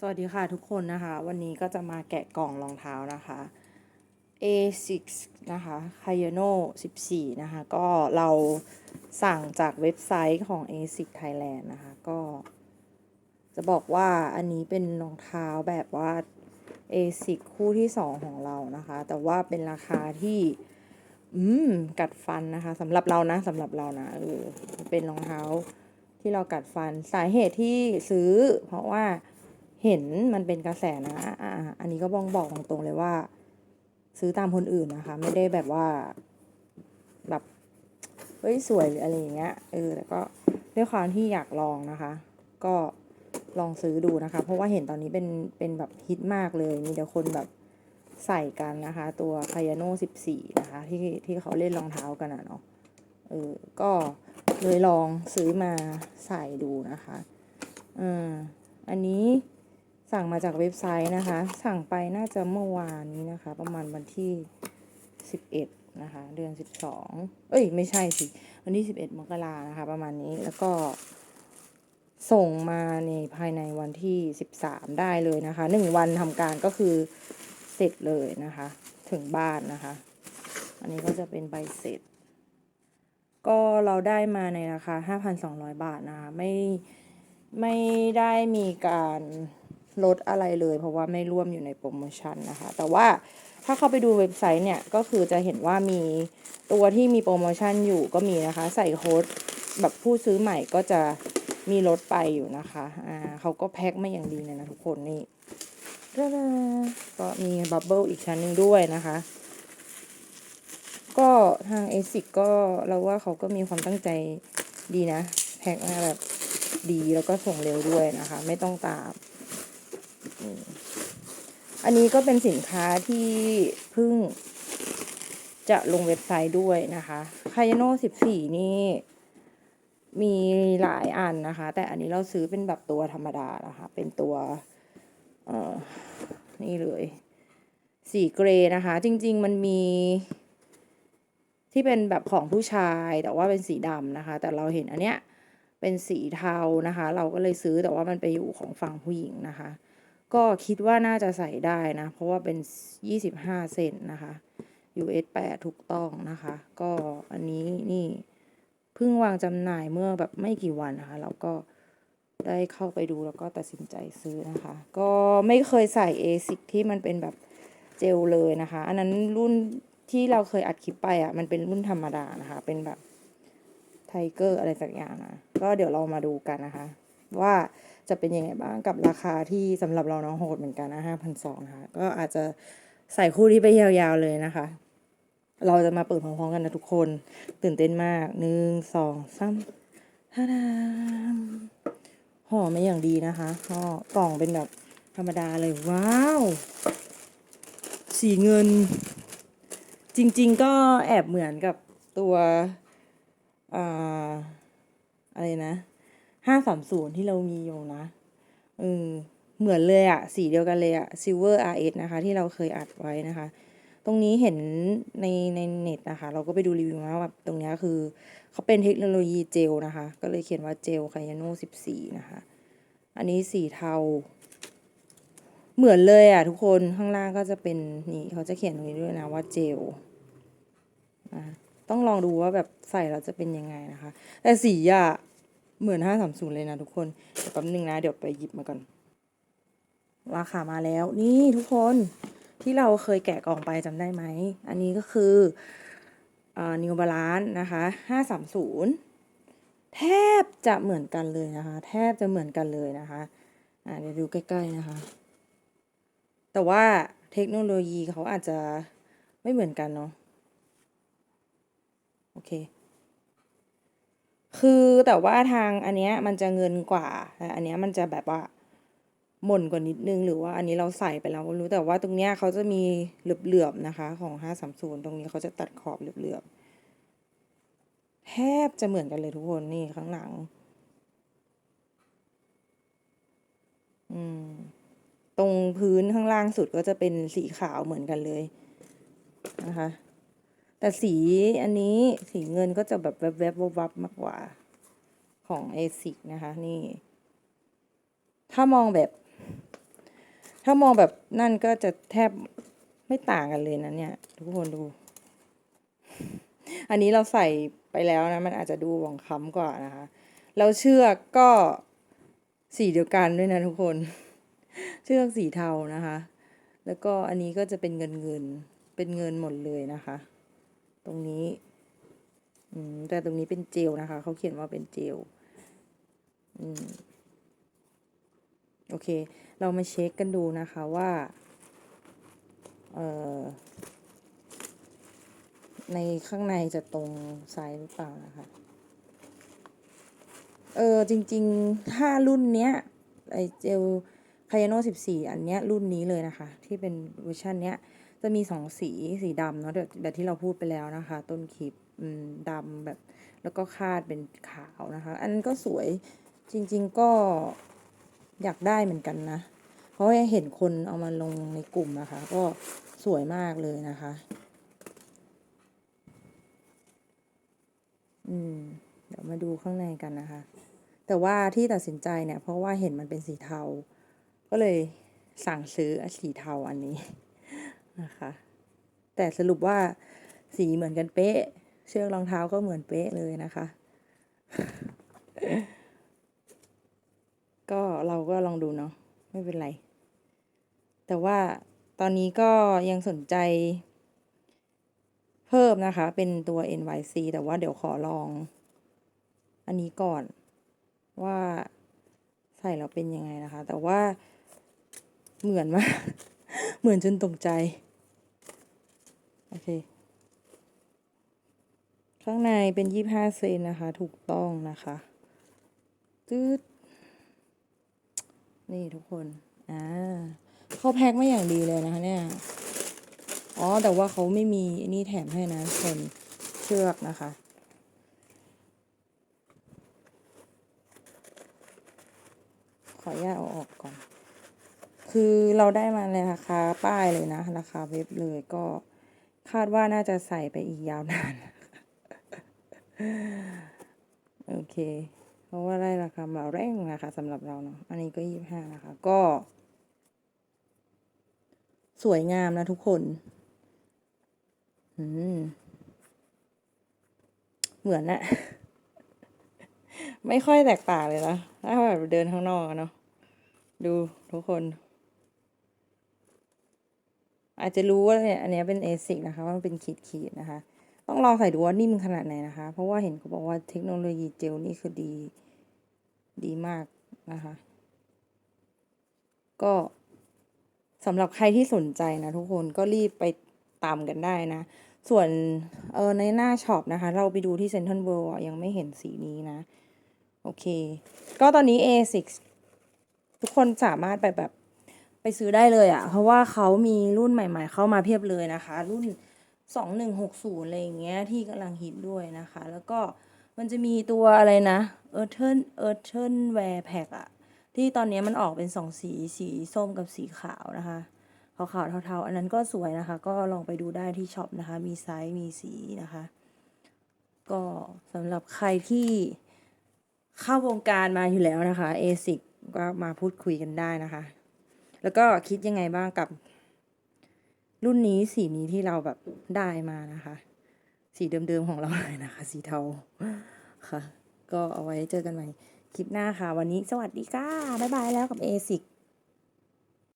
สวัสดีค่ะทุกคนนะคะ วันนี้ก็จะมาแกะกล่องรองเท้านะคะ A6 นะคะ k a y a n o 14 นะคะ ก็เราสั่งจากเว็บไซต์ของ A6 Thailand นะคะ ก็ จะบอกว่าอันนี้เป็นรองเท้าแบบว่า A6 คู่ที่ 2 ของเรานะคะ แต่ว่าเป็นราคาที่ อืม กัดฟันนะคะสำหรับเรานะสำหรับเรานะเออเป็นรองเท้าที่เรากัดฟันสาเหตุที่ซื้อ เพราะว่า เห็นมันเป็นกระแสนะอ่าอันนี้ก็บ้องบอกตรงๆเลยว่า ซื้อตามคนอื่นนะคะ ไม่ได้แบบว่าแบบเฮ้ยสวยหรืออะไรอย่างเงี้ยเออแต่ก็ด้วยความที่อยากลองนะคะ ก็ลองซื้อดูนะคะ เพราะว่าเห็นตอนนี้เป็นเป็นแบบฮิตมากเลย มีแต่คนแบบใส่กันนะคะ ตัวคายาโน่14นะคะ ที่ที่เขาเล่นรองเท้ากันอะเนาะเออก็เลยลองซื้อมาใส่ดูนะคะอ่าอันนี้ สั่งมาจากเว็บไซต์นะคะ สั่งไปน่าจะเมื่อวานนี้นะคะ ประมาณวันที่ 11 นะคะ เดือน 12 เอ้ย ไม่ใช่สิ วันที่ 11 มกรานะคะ ประมาณนี้ แล้วก็ส่งมาในภายในวันที่ 13 ได้เลยนะคะ 1 วันทำการก็คือเสร็จเลยนะคะ ถึงบ้านนะคะ อันนี้ก็จะเป็นใบเสร็จ ก็เราได้มาในราคา 5,200 บาทนะคะ ไม่ ไม่ได้มีการ ลดอะไรเลย เพราะว่าไม่ร่วมอยู่ในโปรโมชั่นนะคะ แต่ว่าถ้าเข้าไปดูเว็บไซต์เนี่ย ก็คือจะเห็นว่ามีตัวที่มีโปรโมชั่นอยู่ก็มีนะคะ ใส่โค้ดแบบผู้ซื้อใหม่ก็จะมีลดไปอยู่นะคะอ่าเขาก็แพ็คมาอย่างดีเลยนะทุกคนนี่ก็มีบับเบิลอีกชั้นหนึ่งด้วยนะคะ ก็ทาง ASIC ก็เราว่าเขาก็มีความตั้งใจดีนะ แพ็คมาแบบดีแล้วก็ส่งเร็วด้วยนะคะ ไม่ต้องตาม อันนี้ก็เป็นสินค้าที่เพิ่งจะลงเว็บไซต์ด้วยนะคะคายโน่14นี่มีหลายอันนะคะ แต่อันนี้เราซื้อเป็นแบบตัวธรรมดานะคะ เป็นตัวเอ่อนี่เลยสีเกรย์นะคะ จริง ๆ มันมี ที่เป็นแบบของผู้ชายแต่ว่าเป็นสีดำนะคะ แต่เราเห็นอันเนี้ยเป็นสีเทานะคะ เราก็เลยซื้อแต่ว่ามันไปอยู่ของฝั่งผู้หญิงนะคะ ก็คิดว่าน่าจะใส่ได้นะ เพราะว่าเป็น 25 เซนนะคะ US 8 ถูกต้องนะคะ ก็อันนี้นี่เพิ่งวางจำหน่ายเมื่อแบบไม่กี่วันนะคะเราก็ได้เข้าไปดูแล้วก็ตัดสินใจซื้อนะคะ ก็ไม่เคยใส่ ASIC ที่มันเป็นแบบเจลเลยนะคะ อันนั้นรุ่นที่เราเคยอัดคลิปไปอะ มันเป็นรุ่นธรรมดานะคะ เป็นแบบไทเกอร์อะไรสักอย่างนะ ก็เดี๋ยวเรามาดูกันนะคะ ว่า จะเป็นยังไงบ้างกับราคาที่สำหรับเราเนาะโหดเหมือนกันนะห้าพันสองนะคะก็อาจจะใส่คู่ที่ไปยาวๆเลยนะคะ เราจะมาเปิดพร้อมๆกันนะทุกคน ตื่นเต้นมากหนึ่งสองสามท่าดามห่อมาอย่างดีนะคะก็กล่องเป็นแบบธรรมดาเลยว้าว สีเงิน จริง ๆ ก็แอบเหมือนกับตัว อ่า อะไรนะ ห้าสามศูนย์ที่เรามีอยู่นะเออเหมือนเลยอะสีเดียวกันเลยอะ Silver RS นะคะ ที่เราเคยอัดไว้นะคะ ตรงนี้เห็นในในเน็ตนะคะ เราก็ไปดูรีวิวมาแบบตรงนี้คือเขาเป็นเทคโนโลยีเจลนะคะ ก็เลยเขียนว่าเจลคายาโน่สิบสี่นะคะ อันนี้สีเทา เหมือนเลยอะทุกคนข้างล่างก็จะเป็นนี่เขาจะเขียนตรงนี้ด้วยนะว่าเจลต้องลองดูว่าแบบใส่แล้วจะเป็นยังไงนะคะ แต่สีอะ หมือนห้าสามศูนย์เลยนะทุกคนเดี๋ยวแป๊บนึงนะ เดี๋ยวไปหยิบมาก่อน ราคามาแล้ว นี่ทุกคนที่เราเคยแกะกล่องไปจำได้ไหม อันนี้ก็คือนิวบาลานนะคะห้าสามศูนย์แทบจะเหมือนกันเลยนะคะ แทบจะเหมือนกันเลยนะคะอ่าเดี๋ยวดูใกล้ๆนะคะ แต่ว่าเทคโนโลยีเขาอาจจะไม่เหมือนกันเนาะ โอเค คือแต่ว่าทางอันเนี้ยมันจะเงินกว่าแต่อันเนี้ยมันจะแบบว่าหม่นกว่านิดนึงหรือว่าอันนี้เราใส่ไปแล้วไม่รู้แต่ว่าตรงเนี้ยเขาจะมีเหลือบๆนะคะ ของห้าสามศูนย์ตรงนี้เขาจะตัดขอบเหลือบๆแทบจะเหมือนกันเลยทุกคนนี่ข้างหลัง อืม ตรงพื้นข้างล่างสุดก็จะเป็นสีขาวเหมือนกันเลยนะคะ แต่สีอันนี้สีเงินก็จะแบบแวบๆวับๆมากกว่าของ a s i c นะคะนี่ ถ้ามองแบบ ถ้ามองแบบนั่นก็จะแทบไม่ต่างกันเลยนะเนี่ย ทุกคนดู อันนี้เราใส่ไปแล้วนะ มันอาจจะดูหวองค้ำกว่านะคะ แล้วเชือกก็สีเดียวกันด้วยนะทุกคน เชือกสีเทานะคะ แล้วก็อันนี้ก็จะเป็นเงินเงินเป็นเงินหมดเลยนะคะ ตรงนี้อืมแต่ตรงนี้เป็นเจลนะคะ เขาเขียนว่าเป็นเจลอืมโอเค เรามาเช็คกันดูนะคะว่าเอ่อในข้างในจะตรงไซส์หรือเปล่านะคะ เออจริงๆ ถ้ารุ่นเนี้ยไอเจลคายโน14 อันเนี้ยรุ่นนี้เลยนะคะ ที่เป็นเวอร์ชันเนี้ย จะมีสองสีสีดำเนาะแบบแบบที่เราพูดไปแล้วนะคะ ต้นคลิปอืมดำแบบ แล้วก็คาดเป็นขาวนะคะ อันนั้นก็สวยจริง ๆก็อยากได้เหมือนกันนะเพราะเห็นคนเอามาลงในกลุ่มนะคะ ก็สวยมากเลยนะคะ อืม เดี๋ยวมาดูข้างในกันนะคะ แต่ว่าที่ตัดสินใจเนี่ย เพราะว่าเห็นมันเป็นสีเทา ก็เลยสั่งซื้อสีเทาอันนี้ นะคะ แต่สรุปว่าสีเหมือนกันเป๊ะ เชือกรองเท้าก็เหมือนเป๊ะเลยนะคะ ก็เราก็ลองดูเนาะไม่เป็นไร แต่ว่าตอนนี้ก็ยังสนใจ เพิ่มนะคะ เป็นตัว NYC แต่ว่าเดี๋ยวขอลอง อันนี้ก่อนว่าใส่แล้วเป็นยังไงนะคะ แต่ว่าเหมือนมาก เหมือนจนตกใจ เค ข้างในเป็นยี่ห้าเซนนะคะ ถูกต้องนะคะตืดนี่ทุกคน อ่าเขาแพ็คมาอย่างดีเลยนะคะเนี่ย อ๋อ แต่ว่าเขาไม่มีนี่แถมให้นะคนเชือกนะคะ ขออนุญาตเอาออกก่อน คือเราได้มาในราคาป้ายเลยนะ ราคาเว็บเลยก็ คาดว่าน่าจะใส่ไปอีกยาวนาน โอเค เพราะว่าได้ราคามาแรงนะคะสำหรับเราเนาะ อันนี้ก็ยี่ห้านะคะ ก็ สวยงามนะทุกคน อืม เหมือนนะไม่ค่อยแตกต่างเลยนะถ้าแบบเดินข้างนอกเนาะ ดูทุกคน อาจจะรู้ว่าเนี่ยอันนี้เป็นเอซิกนะคะว่ามันเป็นขีดขีดๆนะคะ ต้องลองใส่ดูว่านิ่มขนาดไหนนะคะ เพราะว่าเห็นเขาบอกว่าเทคโนโลยีเจลนี่คือดี ดีมากนะคะ ก็สำหรับใครที่สนใจนะทุกคนก็รีบไปตามกันได้นะ ส่วนเออในหน้าช็อปนะคะ เราไปดูที่เซ็นทรัลเวิลด์ยังไม่เห็นสีนี้นะ โอเค ก็ตอนนี้ A6 ทุกคนสามารถไปแบบ ไปซื้อได้เลยอะ่ะ เพราะว่าเขามีรุ่นใหม่ ๆ เข้ามาเพียบเลยนะคะ รุ่น 2160 อะไรอย่างเงี้ยที่กำลังฮิตด้วยนะคะ แล้วก็มันจะมีตัวอะไรนะ e a r t h e n e a r t h e n Wear Pack อะที่ตอนนี้มันออกเป็นสองสีสีส้มกับสีขาวนะคะขาวๆเทาๆ อันนั้นก็สวยนะคะ ก็ลองไปดูได้ที่ช็อปนะคะ มีไซส์มีสีนะคะ ก็สำหรับใครที่เข้าวงการมาอยู่แล้วนะคะ ASIC ก็มาพูดคุยกันได้นะคะ แล้วก็คิดยังไงบ้างกับ รุ่นนี้สีนี้ที่เราแบบได้มานะคะ สีเดิมๆของเราเลยนะคะ สีเทาค่ะ ก็เอาไว้เจอกันใหม่คลิปหน้าค่ะ วันนี้สวัสดีค่ะบ๊ายบายแล้วกับเอซิก